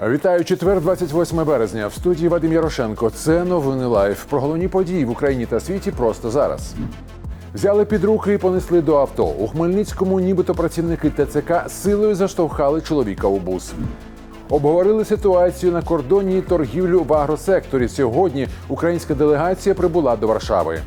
Вітаю четвер, 28 березня. В студії Вадим Ярошенко. Це новини лайф. Про головні події в Україні та світі просто зараз. Взяли під руки і понесли до авто. У Хмельницькому, нібито працівники ТЦК силою заштовхали чоловіка у бус. Обговорили ситуацію на кордоні і торгівлю в агросекторі. Сьогодні українська делегація прибула до Варшави.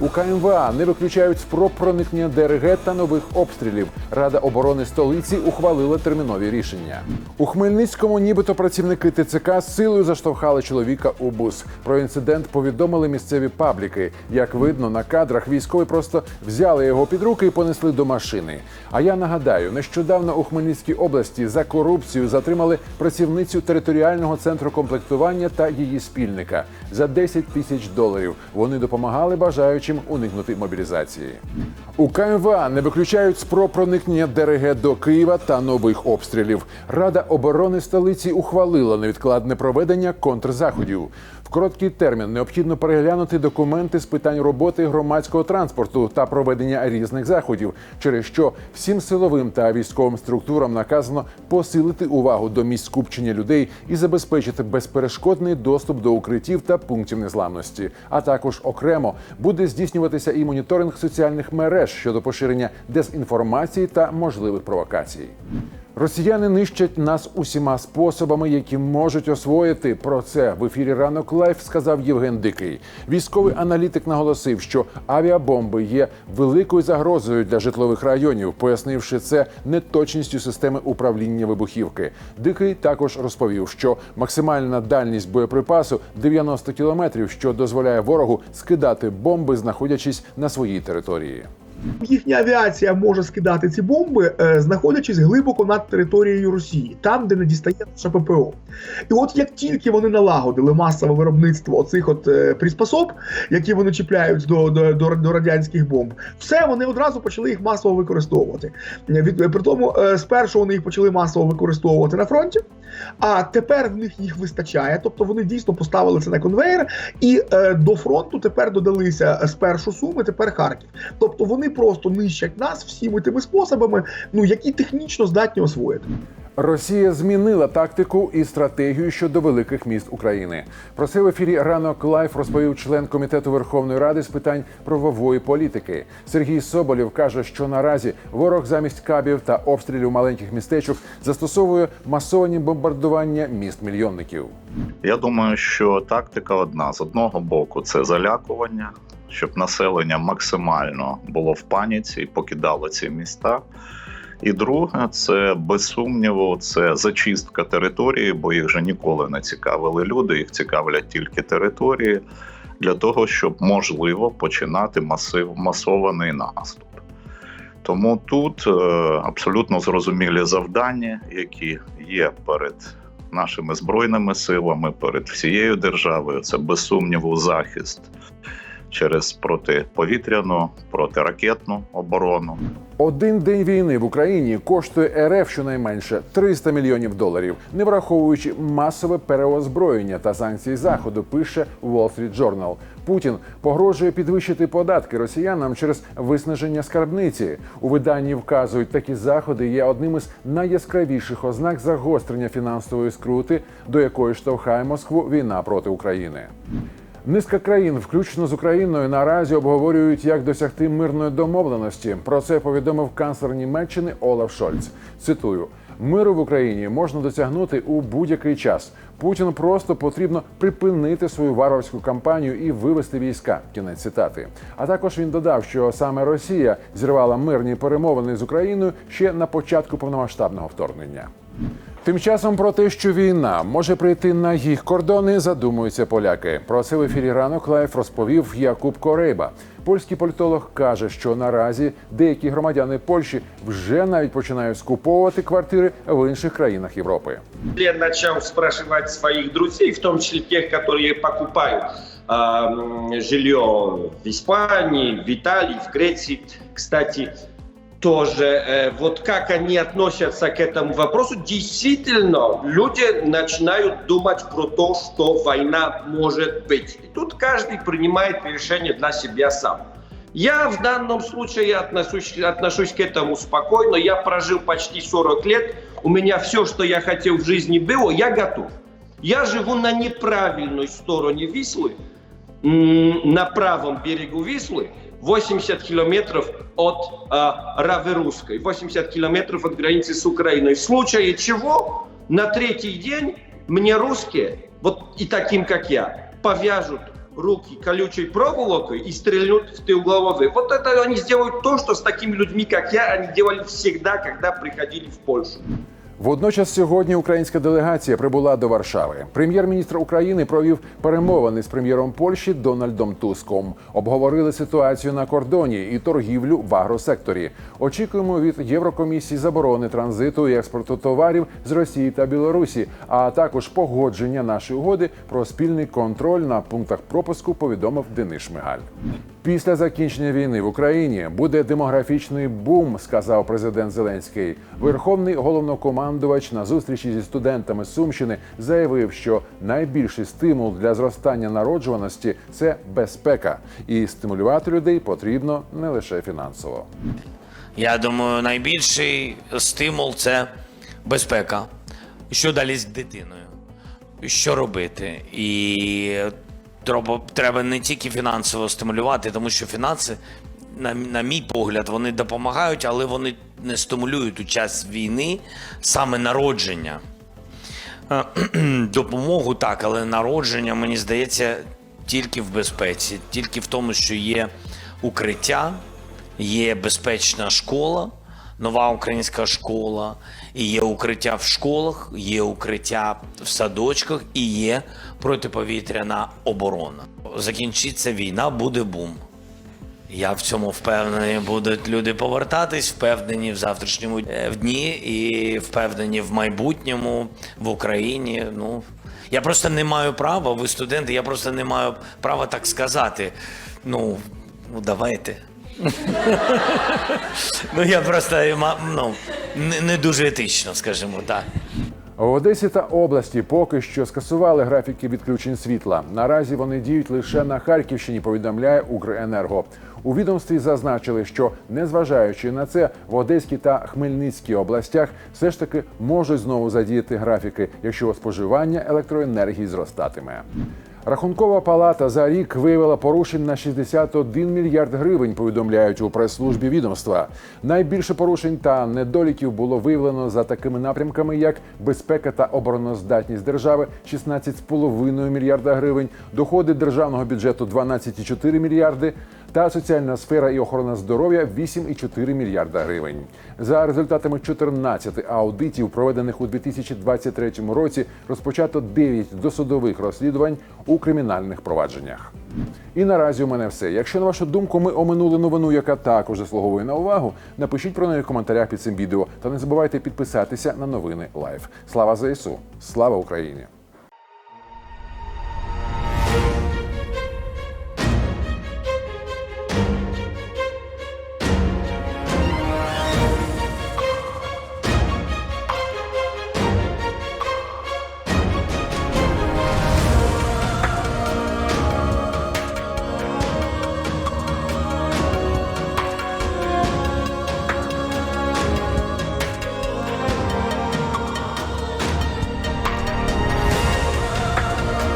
У КМВА не виключають спроб проникнення ДРГ та нових обстрілів. Рада оборони столиці ухвалила термінові рішення. У Хмельницькому, нібито працівники ТЦК силою заштовхали чоловіка у бус. Про інцидент повідомили місцеві пабліки. Як видно, на кадрах військові просто взяли його під руки і понесли до машини. А я нагадаю, нещодавно у Хмельницькій області за корупцію затримали працівницю територіального центру комплектування та її спільника за 10 тисяч доларів. Вони допомагали бажаючим уникнути мобілізації. У КМВА не виключають спроб проникнення ДРГ до Києва та нових обстрілів. Рада оборони столиці ухвалила невідкладне проведення контрзаходів. Короткий термін необхідно переглянути документи з питань роботи громадського транспорту та проведення різних заходів, через що всім силовим та військовим структурам наказано посилити увагу до місць скупчення людей і забезпечити безперешкодний доступ до укриттів та пунктів незламності. А також окремо буде здійснюватися і моніторинг соціальних мереж щодо поширення дезінформації та можливих провокацій. Росіяни нищать нас усіма способами, які можуть освоїти. Про це в ефірі ранок лайф сказав Євген Дикий. Військовий аналітик наголосив, що авіабомби є великою загрозою для житлових районів, пояснивши це неточністю системи управління вибухівки. Дикий також розповів, що максимальна дальність боєприпасу 90 кілометрів, що дозволяє ворогу скидати бомби, знаходячись на своїй території. Їхня авіація може скидати ці бомби, е, знаходячись глибоко над територією Росії, там, де не дістає наша ППО. І от як тільки вони налагодили масове виробництво оцих от е, приспособ, які вони чіпляють до, до, до, до радянських бомб, все вони одразу почали їх масово використовувати. Від при тому, е, спершу вони їх почали масово використовувати на фронті, а тепер в них їх вистачає. Тобто вони дійсно поставили це на конвейер, і е, до фронту тепер додалися спершу Суми, тепер Харків. Тобто вони просто нищать нас всіми тими способами, ну які технічно здатні освоїти. Росія змінила тактику і стратегію щодо великих міст України. Про це в ефірі ранок лайф розповів член комітету Верховної Ради з питань правової політики. Сергій Соболєв каже, що наразі ворог замість кабів та обстрілів маленьких містечок застосовує масовані бомбардування міст мільйонників. Я думаю, що тактика одна з одного боку це залякування, щоб населення максимально було в паніці і покидало ці міста. І друге, це без сумніву, це зачистка території, бо їх же ніколи не цікавили люди, їх цікавлять тільки території для того, щоб можливо починати масив масований наступ. Тому тут е, абсолютно зрозумілі завдання, які є перед нашими збройними силами, перед всією державою. Це без сумніву захист через протиповітряну, протиракетну оборону. Один день війни в Україні коштує РФ щонайменше 300 мільйонів доларів, не враховуючи масове переозброєння та санкції заходу. Пише Wall Street Journal. Путін погрожує підвищити податки росіянам через виснаження скарбниці. У виданні вказують, такі заходи є одним із найяскравіших ознак загострення фінансової скрути, до якої штовхає Москву війна проти України. Низка країн, включно з Україною, наразі обговорюють, як досягти мирної домовленості. Про це повідомив канцлер Німеччини Олаф Шольц. Цитую: миру в Україні можна досягнути у будь-який час. Путіну просто потрібно припинити свою варварську кампанію і вивести війська. Кінець цитати. А також він додав, що саме Росія зірвала мирні перемовини з Україною ще на початку повномасштабного вторгнення. Тим часом про те, що війна може прийти на їх кордони, задумуються поляки. Про це в ефірі ранок лайф розповів Якуб Корейба. Польський політолог каже, що наразі деякі громадяни Польщі вже навіть починають скуповувати квартири в інших країнах Європи. Я начал спрашивать своих друзей, в том числе тех, которые покупают э, жилье в Испании, в Италии, в Греции, кстати, тоже. Э, вот как они относятся к этому вопросу, действительно, люди начинают думать про то, что война может быть. И тут каждый принимает решение для себя сам. Я в данном случае отношусь, отношусь к этому спокойно. Я прожил почти 40 лет. у меня все, что я хотел в жизни было, я готов. Я живу на неправильной стороне Вислы, на правом берегу Вислы, 80 километров от а, Раверусской, 80 километров от границы с Украиной. В случае чего на третий день мне русские, вот и таким как я, повяжут руки колючей проволокой и стрельнут в тыл. Вот это они сделают то, что с такими людьми, как я, они делали всегда, когда приходили в Польшу. Водночас сьогодні українська делегація прибула до Варшави. Прем'єр-міністр України провів перемовини з прем'єром Польщі Дональдом Туском. Обговорили ситуацію на кордоні і торгівлю в агросекторі. Очікуємо від Єврокомісії заборони транзиту і експорту товарів з Росії та Білорусі, а також погодження нашої угоди про спільний контроль на пунктах пропуску. Повідомив Денис Шмигаль. Після закінчення війни в Україні буде демографічний бум, сказав президент Зеленський. Верховний головнокомандувач на зустрічі зі студентами Сумщини заявив, що найбільший стимул для зростання народжуваності це безпека, і стимулювати людей потрібно не лише фінансово. Я думаю, найбільший стимул це безпека. Що далі з дитиною? Що робити? І треба, треба не тільки фінансово стимулювати, тому що фінанси, на, на мій погляд, вони допомагають, але вони не стимулюють у час війни саме народження. Е, Допомогу так, але народження, мені здається, тільки в безпеці, тільки в тому, що є укриття, є безпечна школа, нова українська школа, і є укриття в школах, є укриття в садочках і є протиповітряна оборона. Закінчиться війна, буде бум. Я в цьому впевнений, будуть люди повертатись, впевнені в завтрашньому е, дні і впевнені в майбутньому в Україні. Ну я просто не маю права, ви студенти, я просто не маю права так сказати. Ну, ну давайте. ну я просто ну, не дуже етично, скажімо так. В Одесі та області поки що скасували графіки відключень світла. Наразі вони діють лише на Харківщині. Повідомляє Укренерго. У відомстві зазначили, що незважаючи на це, в Одеській та Хмельницькій областях все ж таки можуть знову задіяти графіки, якщо споживання електроенергії зростатиме. Рахункова палата за рік виявила порушень на 61 мільярд гривень. Повідомляють у прес-службі відомства. Найбільше порушень та недоліків було виявлено за такими напрямками, як безпека та обороноздатність держави 16,5 мільярда гривень, доходи державного бюджету 12,4 мільярди. Та соціальна сфера і охорона здоров'я 8,4 мільярда гривень. За результатами 14 аудитів, проведених у 2023 році, розпочато 9 досудових розслідувань у кримінальних провадженнях. І наразі у мене все. Якщо на вашу думку ми оминули новину, яка також заслуговує на увагу, напишіть про неї в коментарях під цим відео та не забувайте підписатися на новини Лайф. Слава ЗСУ! Слава Україні!